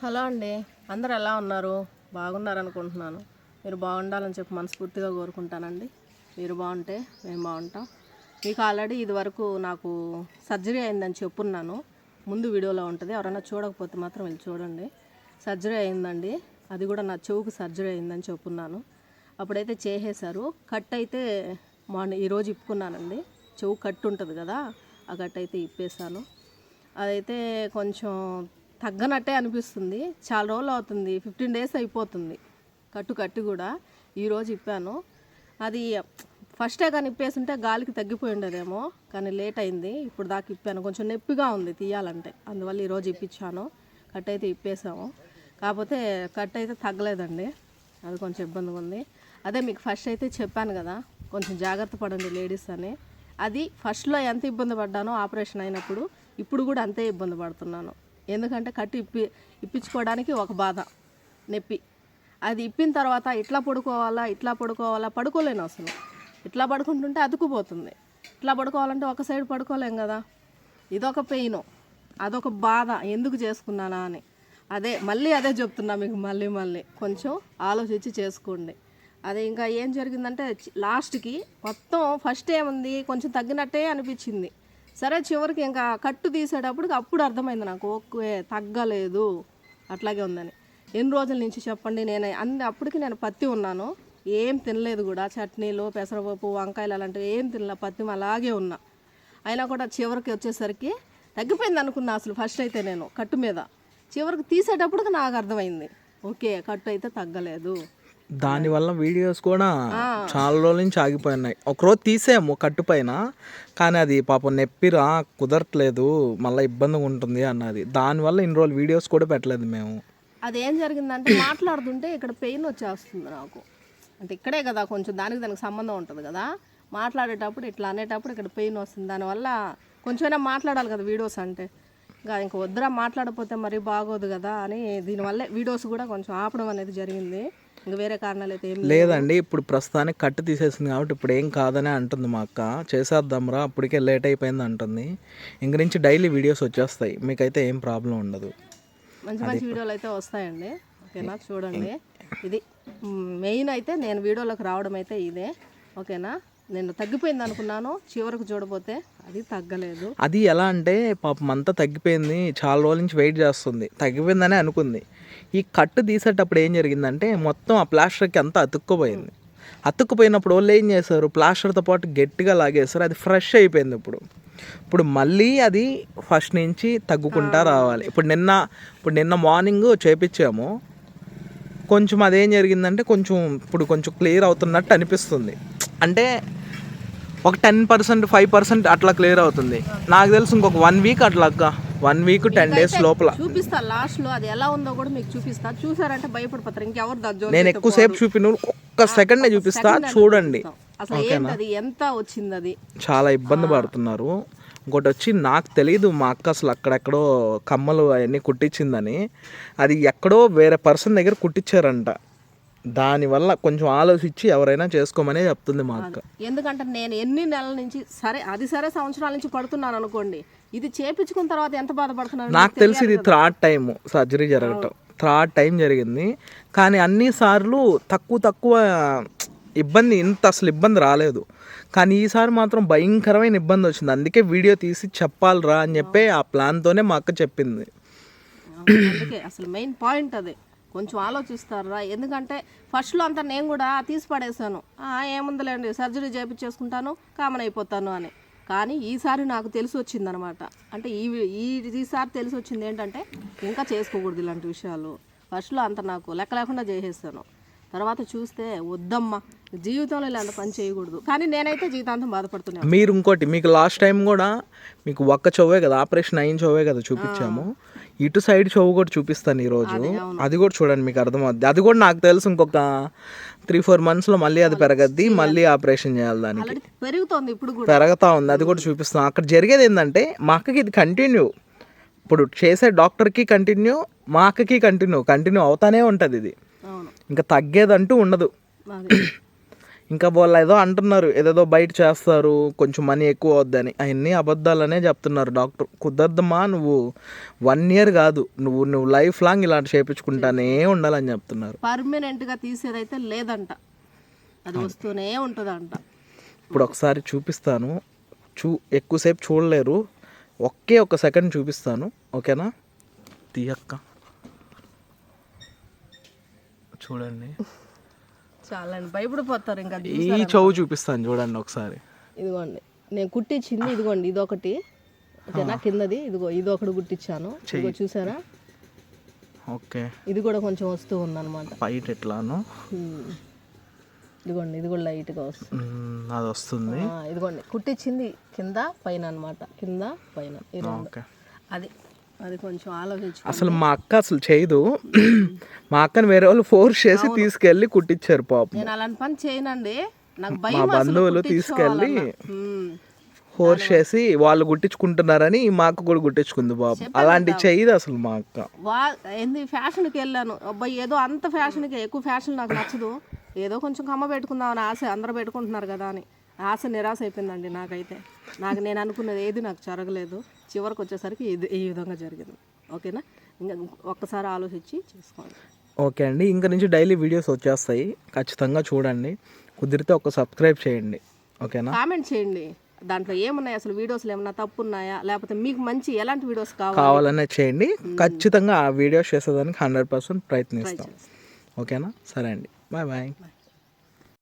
Hello అండి. అందరు ఎలా ఉన్నారు? బాగున్నారనుకుంటున్నాను. మీరు బాగుండాలని చెప్పి మనస్ఫూర్తిగా కోరుకుంటానండి. మీరు బాగుంటే మేము బాగుంటాం. మీకు ఆల్రెడీ ఇదివరకు నాకు సర్జరీ అయిందని చెప్పున్నాను. ముందు వీడియోలో ఉంటుంది. ఎవరైనా చూడకపోతే మాత్రం వెళ్ళి చూడండి. సర్జరీ అయిందండి. అది కూడా నా చెవుకు సర్జరీ అయిందని చెప్పున్నాను. అప్పుడైతే చేసేశారు. కట్ అయితే మార్నింగ్ ఈరోజు ఇప్పుకున్నానండి. చెవు కట్టు ఉంటుంది కదా ఆ కట్ అయితే ఇప్పేశాను. అదైతే కొంచెం తగ్గనట్టే అనిపిస్తుంది. చాలా రోజులు అవుతుంది. ఫిఫ్టీన్ డేస్ అయిపోతుంది. కట్టు కట్టి కూడా ఈరోజు ఇప్పాను. అది ఫస్టే కానీ ఇప్పేసి ఉంటే గాలికి తగ్గిపోయి ఉండేదేమో కానీ లేట్ అయింది. ఇప్పుడు దాకా ఇప్పాను. కొంచెం నొప్పిగా ఉంది తీయాలంటే. అందువల్ల ఈరోజు ఇప్పించాను. కట్ అయితే ఇప్పేసాము. కాకపోతే కట్ అయితే తగ్గలేదండి. అది కొంచెం ఇబ్బందిగా ఉంది. అదే మీకు ఫస్ట్ అయితే చెప్పాను కదా కొంచెం జాగ్రత్త పడండి లేడీస్ అని. అది ఫస్ట్లో ఎంత ఇబ్బంది పడ్డానో ఆపరేషన్ అయినప్పుడు ఇప్పుడు కూడా అంతే ఇబ్బంది పడుతున్నాను. ఎందుకంటే కట్టి ఇప్పి ఇప్పించుకోవడానికి ఒక బాధ నొప్పి. అది ఇప్పిన తర్వాత ఇట్లా పడుకోవాలా ఇట్లా పడుకోవాలా పడుకోలేను అసలు. ఇట్లా పడుకుంటుంటే అతుకుపోతుంది ఇట్లా పడుకోవాలంటే ఒక సైడ్ పడుకోలేం కదా. ఇదొక పెయిన్ అదొక బాధ ఎందుకు చేసుకున్నానా అని. అదే మళ్ళీ అదే చెప్తున్నా మీకు మళ్ళీ మళ్ళీ. కొంచెం ఆలోచించి చేసుకోండి. అదే ఇంకా ఏం జరిగిందంటే లాస్ట్కి మొత్తం ఫస్ట్ ఏముంది కొంచెం తగ్గినట్టే అనిపించింది. సరే చివరికి ఇంకా కట్టు తీసేటప్పుడు అప్పుడు అర్థమైంది నాకు ఓకే తగ్గలేదు అట్లాగే ఉందని. ఎన్ని రోజుల నుంచి చెప్పండి నేను అన్ని అప్పటికి నేను పత్తి ఉన్నాను. ఏం తినలేదు కూడా చట్నీలు పెసరపప్పు వంకాయలు అలాంటివి ఏం తినలే పత్తి అలాగే ఉన్నా. అయినా కూడా చివరికి వచ్చేసరికి తగ్గిపోయింది అనుకున్నా అసలు ఫస్ట్ అయితే నేను కట్టు మీద. చివరికి తీసేటప్పుడు నాకు అర్థమైంది ఓకే కట్టు అయితే తగ్గలేదు. దానివల్ల వీడియోస్ కూడా చాలా రోజుల నుంచి ఆగిపోయినాయి. ఒకరోజు తీసాము కట్టు పైన కానీ అది పాపం నొప్పిరా కుదరట్లేదు మళ్ళీ ఇబ్బందిగా ఉంటుంది అన్నది. దానివల్ల ఇన్ని రోజులు వీడియోస్ కూడా పెట్టలేదు మేము. అదేం జరిగిందంటే మాట్లాడుతుంటే ఇక్కడ పెయిన్ వచ్చేస్తుంది నాకు. అంటే ఇక్కడే కదా కొంచెం దానికి దానికి సంబంధం ఉంటుంది కదా. మాట్లాడేటప్పుడు ఇట్లా అనేటప్పుడు ఇక్కడ పెయిన్ వస్తుంది. దానివల్ల కొంచెమైనా మాట్లాడాలి కదా వీడియోస్ అంటే. ఇంకా ఇంకా వద్దురా మాట్లాడకపోతే మరీ బాగోదు కదా అని దీనివల్ల వీడియోస్ కూడా కొంచెం ఆపడం అనేది జరిగింది. ఇంకా వేరే కారణాలు అయితే ఏం. లేదండి ఇప్పుడు ప్రస్తుతానికి కట్టు తీసేసింది కాబట్టి ఇప్పుడు ఏం కాదనే అంటుంది మా అక్క. చేసేద్దాంరా అప్పటికే లేట్ అయిపోయింది అంటుంది. ఇంక నుంచి డైలీ వీడియోస్ వచ్చేస్తాయి మీకైతే ఏం ప్రాబ్లం ఉండదు. మంచి మంచి వీడియోలు అయితే వస్తాయండి. ఓకేనా? చూడండి. ఇది మెయిన్ అయితే నేను వీడియోలోకి రావడం అయితే ఇదే. ఓకేనా? నేను తగ్గిపోయింది అనుకున్నాను చివరకు చూడబోతే. అది తగ్గలేదు. అది ఎలా అంటే పాపం అంతా తగ్గిపోయింది. చాలా రోజుల నుంచి వెయిట్ చేస్తుంది. తగ్గిపోయిందనే అనుకుంది. ఈ కట్టు తీసేటప్పుడు ఏం జరిగిందంటే మొత్తం ఆ ప్లాస్టర్కి అంతా అతుక్కుపోయింది. అతుక్కుపోయినప్పుడు వాళ్ళు ఏం చేశారు? ప్లాస్టర్తో పాటు గట్టిగా లాగేశారు. అది ఫ్రెష్ అయిపోయింది ఇప్పుడు. ఇప్పుడు మళ్ళీ అది ఫస్ట్ నుంచి తగ్గుకుంటా రావాలి. ఇప్పుడు నిన్న ఇప్పుడు నిన్న మార్నింగ్ చేపించాము. కొంచెం అదేం జరిగిందంటే కొంచెం ఇప్పుడు కొంచెం క్లియర్ అవుతున్నట్టు అనిపిస్తుంది. అంటే ఒక టెన్ పర్సెంట్ ఫైవ్ పర్సెంట్ అట్లా క్లియర్ అవుతుంది. నాకు తెలిసి ఇంకొక వన్ వీక్ అట్లా అక్క. వన్ వీక్ టెన్ డేస్ లోపల. చూపిస్తా లాస్ట్లో అది ఎలా ఉందో కూడా మీకు చూపిస్తా. చూసారంటే భయపడిపోతారు ఇంకెవరు దజ్జో నేను ఎక్కువసేపు చూపిన ఒక్క సెకండ్ చూపిస్తా చూడండి. అసలు ఎంత వచ్చింది అది చాలా ఇబ్బంది పడుతున్నారు. ఇంకోటి వచ్చి నాకు తెలియదు మా అక్క అసలు అక్కడెక్కడో కమ్మలు అవన్నీ కుట్టించిందని. అది ఎక్కడో వేరే పర్సన్ దగ్గర కుట్టించారంట. దానివల్ల కొంచెం ఆలోచించి ఎవరైనా చేసుకోమనే చెప్తుంది మా అక్క. ఎందుకంటే నేను ఎన్ని నెలల నుంచి సరే అది సరే సంవత్సరాల నుంచి పడుతున్నాను అనుకోండి ఇది చేపించుకున్న తర్వాత ఎంత బాధపడుతున్నాను నాకు తెలిసి ఇది థర్డ్ టైం సర్జరీ జరగటం. థర్డ్ టైం జరిగింది. కానీ అన్ని సార్లు తక్కువ తక్కువ ఇబ్బంది ఇంత అసలు ఇబ్బంది రాలేదు. కానీ ఈసారి మాత్రం భయంకరమైన ఇబ్బంది వచ్చింది. అందుకే వీడియో తీసి చెప్పాలిరా అని చెప్పి ఆ ప్లాన్తోనే మా అక్క చెప్పింది. అసలు మెయిన్ పాయింట్ అదే. కొంచెం ఆలోచిస్తారా? ఎందుకంటే ఫస్ట్లో అంతా నేను కూడా తీసి పడేసాను "ఆ, ఏముందిలేండి సర్జరీ చేయించేసుకుంటాను కామన్ అయిపోతాను అని. కానీ ఈసారి నాకు తెలిసి వచ్చిందనమాట. అంటే ఈ ఈ ఈసారి తెలిసి వచ్చింది ఏంటంటే ఇంకా చేసుకోకూడదు ఇలాంటి విషయాలు. ఫస్ట్లో అంత నాకు లెక్క లేకుండా చేసేసాను. తర్వాత చూస్తే వద్దమ్మా జీవితంలో ఇలాంటి పని చేయకూడదు. కానీ నేనైతే జీవితాంతం బాధపడుతున్నాను మీరు ఇంకోటి మీకు లాస్ట్ టైం కూడా మీకు ఒక్క చెవ్వే కదా ఆపరేషన్ అయిన చెవ్వే కదా చూపించాము. ఇటు సైడ్ చెవు కూడా చూపిస్తాను ఈరోజు అది కూడా చూడండి మీకు అర్థమవుద్ది. అది కూడా నాకు తెలుసు ఇంకొక త్రీ ఫోర్ మంత్స్లో మళ్ళీ అది పెరగద్ది మళ్ళీ ఆపరేషన్ చేయాలి దానికి. పెరుగుతోంది ఇప్పుడు కూడా. పెరగతా ఉంది అది కూడా చూపిస్తాం అక్కడ జరిగేది ఏంటంటే మా అక్కకి ఇది కంటిన్యూ ఇప్పుడు చేసే డాక్టర్కి కంటిన్యూ మా అక్కకి కంటిన్యూ కంటిన్యూ అవుతానే ఉంటుంది ఇది. ఇంకా తగ్గేదంటూ ఉండదు. ఇంకా వాళ్ళు ఏదో అంటున్నారు ఏదేదో బయట చేస్తారు కొంచెం మనీ ఎక్కువ అవుద్దని. అవన్నీ అబద్ధాలనే చెప్తున్నారు డాక్టర్. కుదరదమ్మా నువ్వు వన్ ఇయర్ కాదు నువ్వు నువ్వు లైఫ్ లాంగ్ ఇలాంటి చేయించుకుంటానే ఉండాలని చెప్తున్నారు. పర్మనెంట్గా తీసేదైతే లేదంట. అది వస్తూనే ఉంటుందంట. ఇప్పుడు ఒకసారి చూపిస్తాను. చూ ఎక్కువసేపు చూడలేరు. ఒకే ఒక సెకండ్ చూపిస్తాను. ఓకేనా? తీయక్క. చూడండి. చాలండి భయపడిపోతారు ఇంకా అది. ఈ చెవు చూపిస్తాను చూడండి ఒకసారి. ఇదిగోండి నేను కుట్టించింది ఇదిగోండి ఇదొకటి. ఓకేనా కిందది ఇదిగో ఇది ఒకటి కుట్టించాను ఇదిగో చూసారా? ఓకే. ఇది కూడా కొంచెం వస్తూ ఉందన్నమాట. బయట ఎట్లాను. ఉమ్. ఇదిగోండి ఇది కూడా లైట్గా వస్తుంది. మ్మ్, అది వస్తుంది. ఆ, ఇదిగోండి కుట్టించింది కింద పైన అన్నమాట కింద పైన ఈ రెండు. ఓకే. అది అది కొంచెం ఆలోచించు అసలు మా అక్క అసలు చేయదు. మా అక్కని వేరే వాళ్ళు ఫోర్స్ చేసి తీసుకెళ్ళి కుట్టించారు పాపం. నేను అలాంటి పని చేయనండి. నాకు మా బంధువులు తీసుకెళ్ళి. ఫోర్స్ చేసి వాళ్ళు గుట్టించుకుంటున్నారని మా అక్క కూడా గుట్టించుకుంది పాపం. అలాంటి చేయదు అసలు మా అక్క. వా ఏంది ఫ్యాషన్కి వెళ్ళాను. అబ్బాయి ఏదో అంత ఫ్యాషన్కి ఎక్కువ ఫ్యాషన్ నాకు నచ్చదు. ఏదో కొంచెం కమ్మ పెట్టుకుందామని ఆశ అందరూ పెట్టుకుంటున్నారు కదా అని. ఆశ నిరాశ అయిపోయిందండి నాకైతే. నాకు నేను అనుకున్నది ఏది నాకు జరగలేదు. చివరికి వచ్చేసరికి ఇది ఈ విధంగా జరిగింది. ఓకేనా? ఇంకా ఒక్కసారి ఆలోచించి చేసుకోండి. ఓకే అండి. ఇంకా నుంచి డైలీ వీడియోస్ వచ్చేస్తాయి. ఖచ్చితంగా చూడండి. కుదిరితే ఒక సబ్స్క్రైబ్ చేయండి. ఓకేనా? కామెంట్ చేయండి. దాంట్లో ఏమున్నాయి? అసలు వీడియోస్లో ఏమన్నా తప్పు ఉన్నాయా లేకపోతే మీకు మంచి ఎలాంటి వీడియోస్ కావాలి? కావాలనే చేయండి. ఖచ్చితంగా ఆ వీడియోస్ చేసేదానికి హండ్రెడ్ పర్సెంట్ ప్రయత్నిస్తాం. ఓకేనా? సరే అండి. బాయ్. బాయ్.